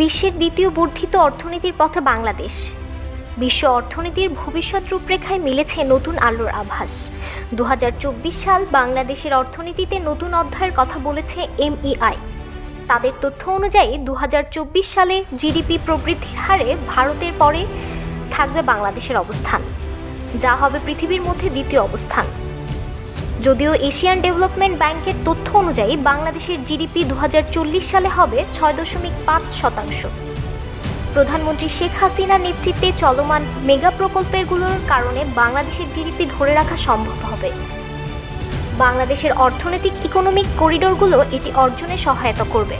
বিশ্বের দ্বিতীয় বর্ধিত অর্থনীতির পথে বাংলাদেশ। বিশ্ব অর্থনীতির ভবিষ্যৎ রূপরেখায় মিলেছে নতুন আলোর আভাস। দু হাজার চব্বিশ সাল বাংলাদেশের অর্থনীতিতে নতুন অধ্যায়ের কথা বলেছে এমইআই তাদের তথ্য অনুযায়ী দু হাজার চব্বিশ সালে জিডিপি প্রবৃদ্ধির হারে ভারতের পরে থাকবে বাংলাদেশের অবস্থান, যা হবে পৃথিবীর মধ্যে দ্বিতীয় অবস্থান। যদিও এশিয়ান ডেভেলপমেন্ট ব্যাংকের তথ্য অনুযায়ী বাংলাদেশের জিডিপি দু হাজার চল্লিশ সালে হবে ছয় দশমিক পাঁচ শতাংশ। প্রধানমন্ত্রী শেখ হাসিনার নেতৃত্বে চলমান মেগা প্রকল্পেরগুলোর কারণে বাংলাদেশের জিডিপি ধরে রাখা সম্ভব হবে। বাংলাদেশের অর্থনৈতিক ইকোনমিক করিডোরগুলো এটি অর্জনে সহায়তা করবে।